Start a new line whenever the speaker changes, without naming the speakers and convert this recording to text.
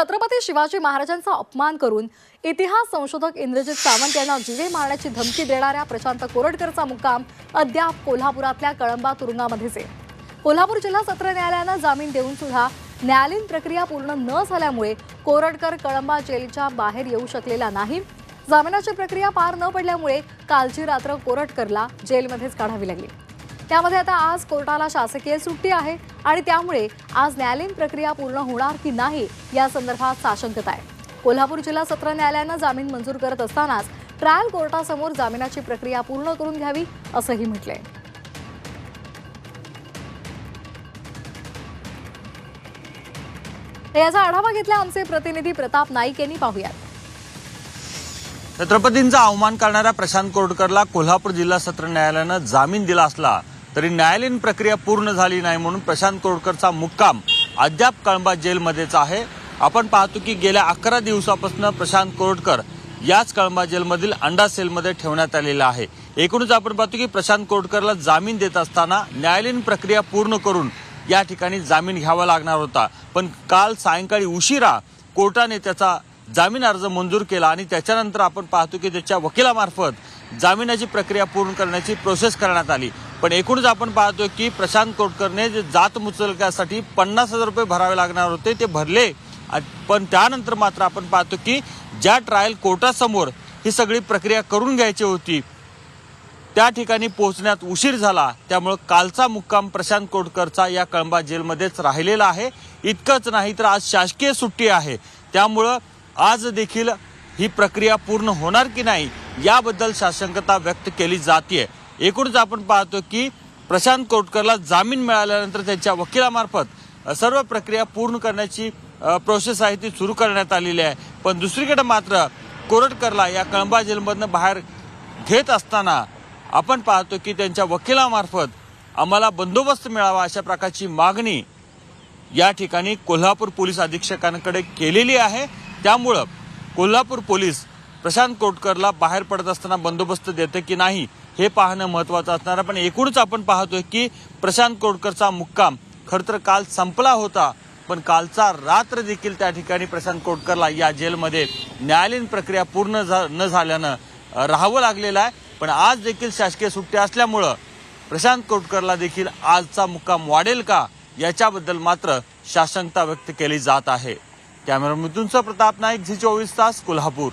छत्रपती शिवाजी महाराजांचा अपमान करून इतिहास संशोधक इंद्रजित सावंत यांना जिवे मारण्याची धमकी देणाऱ्या प्रशांत कोरडकरचा मुक्काम अद्याप कोल्हापुरातल्या कळंबा तुरुंगामध्येच. आहे कोल्हापूर जिल्हा सत्र न्यायालयानं जामीन देऊन सुद्धा न्यायालयीन प्रक्रिया पूर्ण न झाल्यामुळे कोरडकर कळंबा जेलच्या बाहेर येऊ शकलेला नाही. जामिनाची प्रक्रिया पार न पडल्यामुळे कालची रात्र कोरटकरला जेलमध्येच काढावी लागली. त्यामध्ये आता आज कोर्टाला शासकीय सुट्टी आहे. आणि त्यामुळे आज न्यायालयीन प्रक्रिया पूर्ण होणार की नाही या संदर्भात साशंकता आहे. कोल्हापूर जिल्हा सत्र न्यायालयानं जामीन मंजूर करत असतानाच ट्रायल कोर्टासमोर जामिनाची प्रक्रिया पूर्ण करून घ्यावी असंही म्हटलंय. याचा आढावा घेतला आमचे प्रतिनिधी प्रताप नाईक यांनी पाहूयात.
छत्रपतींचा अवमान करणाऱ्या प्रशांत कोरडकरला कोल्हापूर जिल्हा सत्र न्यायालयानं जामीन दिला असला तरी न्यायालयीन प्रक्रिया पूर्ण झाली नाही म्हणून प्रशांत कोरडकरचा मुक्काम अद्याप कळंबा जेलमध्येच आहे. आपण पाहतो की गेल्या अकरा दिवसापासून प्रशांत कोरडकर याच कळंबा जेलमधील अंडा सेलमध्ये ठेवण्यात आलेला आहे. एकूणच आपण पाहतो की प्रशांत कोरडकरला जामीन देत असताना न्यायालयीन प्रक्रिया पूर्ण करून या ठिकाणी जामीन घ्यावा लागणार होता. पण काल सायंकाळी उशिरा कोर्टाने त्याचा जामीन अर्ज मंजूर केला आणि त्याच्यानंतर आपण पाहतो की त्याच्या वकिलामार्फत जामिनाची प्रक्रिया पूर्ण करण्याची प्रोसेस करण्यात आली. पण एकूणच आपण पाहतो की प्रशांत कोटकरने जे जात मुचलकासाठी पन्नास हजार रुपये भरावे लागणार होते ते भरले. पण त्यानंतर मात्र आपण पाहतो की ज्या ट्रायल कोर्टासमोर ही सगळी प्रक्रिया करून घ्यायची होती त्या ठिकाणी पोहोचण्यात उशीर झाला. त्यामुळं कालचा मुक्काम प्रशांत कोटकरचा या कळंबा जेलमध्येच राहिलेला आहे. इतकंच नाही तर आज शासकीय सुट्टी आहे. त्यामुळं आज देखील ही प्रक्रिया पूर्ण होणार की नाही याबद्दल साशंकता व्यक्त केली जाते एकूणच आपण पाहतो की प्रशांत कोटकरला जामीन मिळाल्यानंतर त्यांच्या वकिलामार्फत सर्व प्रक्रिया पूर्ण करण्याची प्रोसेस आहे ती सुरू करण्यात आलेली आहे. पण दुसरीकडे मात्र कोरटकरला या कळंबा जेलमधनं बाहेर घेत असताना आपण पाहतो की त्यांच्या वकिलामार्फत आम्हाला बंदोबस्त मिळावा अशा प्रकारची मागणी या ठिकाणी कोल्हापूर पोलीस अधीक्षकांकडे केलेली आहे. त्यामुळं कोल्हापूर पोलीस प्रशांत कोटकरला बाहेर पडत असताना बंदोबस्त देते की नाही हे पाहणं महत्वाचं असणार आहे. पण एकूणच आपण पाहतोय की प्रशांत कोटकरचा मुक्काम खरं तर काल संपला होता पण कालचा रात्र देखील त्या ठिकाणी प्रशांत कोटकरला या जेलमध्ये न्यायालयीन प्रक्रिया पूर्ण झा- न झाल्यानं राहावं लागलेलं आहे. पण आज देखील शासकीय सुट्ट्या असल्यामुळं प्रशांत कोटकरला देखील आजचा मुक्काम वाढेल का याच्याबद्दल मात्र शासंकता व्यक्त केली जात आहे. कॅमेरा मिथुनचा प्रताप नाईक झी चोवीस तास कोल्हापूर.